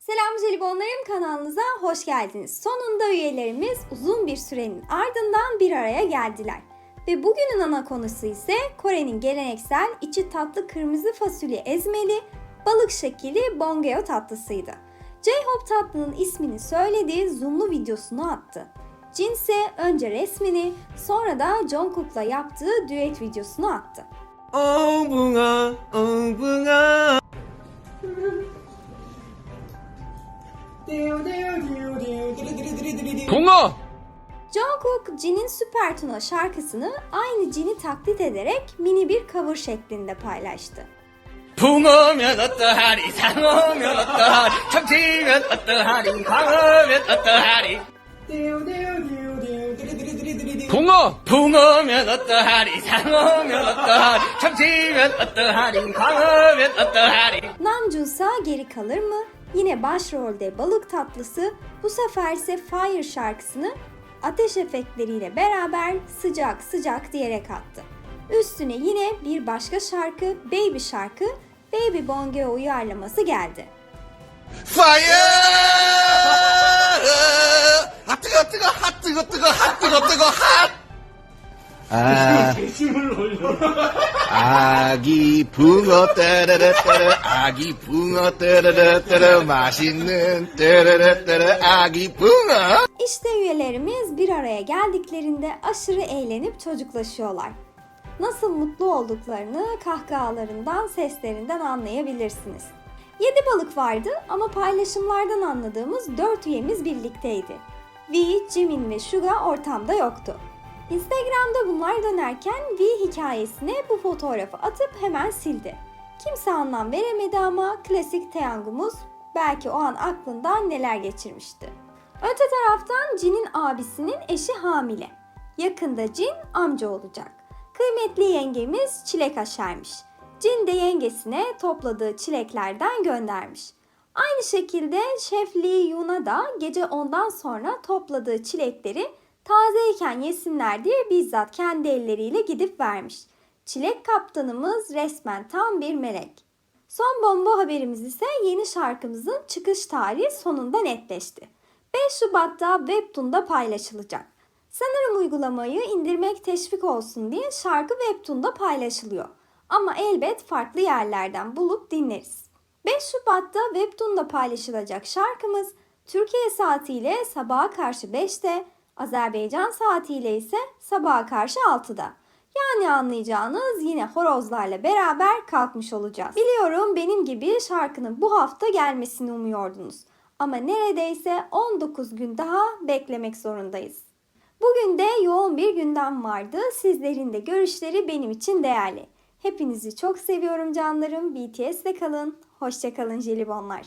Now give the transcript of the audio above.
Selam Jelibonlarım kanalınıza hoş geldiniz. Sonunda üyelerimiz uzun bir sürenin ardından bir araya geldiler. Ve bugünün ana konusu ise Kore'nin geleneksel içi tatlı kırmızı fasulye ezmeli, balık şekilli bongeo tatlısıydı. J-Hope tatlının ismini söylediği zoomlu videosunu attı. Jin ise önce resmini sonra da Jungkook'la yaptığı düet videosunu attı. Oh, bunga, oh, bunga. 붕아 붕어! Jungkook Jin'in Süper Tuna şarkısını aynı Jin'i taklit ederek mini bir cover şeklinde paylaştı. 붕어면 어떠하리 상어면 어떠하리 참치면 어떠하리 광어면 어떠하리 붕어! 붕어면 어떠하리 상어면 어떠하리 참치면 어떠하리 광어면 어떠하리 Namjoonsa geri kalır mı? Yine başrolde balık tatlısı bu sefer ise Fire şarkısını ateş efektleriyle beraber sıcak sıcak diyerek attı. Üstüne yine bir başka şarkı Baby şarkı Baby Bong'e uyarlaması geldi. Fire! Hattı hattı hattı hattı hattı hattı hattı. 핫 뜨거 뜨거 핫 뜨거 뜨거 핫! 아, 아기 붕어 따라라 따라 아기 붕어 따라라 따라 맛있는 따라라 따라 아기 붕어 İşte üyelerimiz bir araya geldiklerinde aşırı eğlenip çocuklaşıyorlar. Nasıl mutlu olduklarını kahkahalarından, seslerinden anlayabilirsiniz. 7 balık vardı ama paylaşımlardan anladığımız 4 üyemiz birlikteydi. V, Jimin ve Suga ortamda yoktu. Instagram'da bunlar dönerken V hikayesine bu fotoğrafı atıp hemen sildi. Kimse anlam veremedi ama klasik Taeyang'umuz belki o an aklından neler geçirmişti. Öte taraftan Jin'in abisinin eşi hamile. Yakında Jin amca olacak. Kıymetli yengemiz çilek aşermiş. Jin de yengesine topladığı çileklerden göndermiş. Aynı şekilde Şef Lee Yun'a da gece ondan sonra topladığı çilekleri tazeyken yesinler diye bizzat kendi elleriyle gidip vermiş. Çilek kaptanımız resmen tam bir melek. Son bomba haberimiz ise yeni şarkımızın çıkış tarihi sonunda netleşti. 5 Şubat'ta Webtoon'da paylaşılacak. Sanırım uygulamayı indirmek teşvik olsun diye şarkı Webtoon'da paylaşılıyor. Ama elbet farklı yerlerden bulup dinleriz. 5 Şubat'ta Webtoon'da paylaşılacak şarkımız Türkiye saatiyle sabaha karşı 5'te, Azerbaycan saatiyle ise sabaha karşı 6'da. Yani anlayacağınız yine horozlarla beraber kalkmış olacağız. Biliyorum benim gibi şarkının bu hafta gelmesini umuyordunuz. Ama neredeyse 19 gün daha beklemek zorundayız. Bugün de yoğun bir gündem vardı. Sizlerin de görüşleri benim için değerli. Hepinizi çok seviyorum canlarım. BTS'le kalın. Hoşçakalın jelibonlar.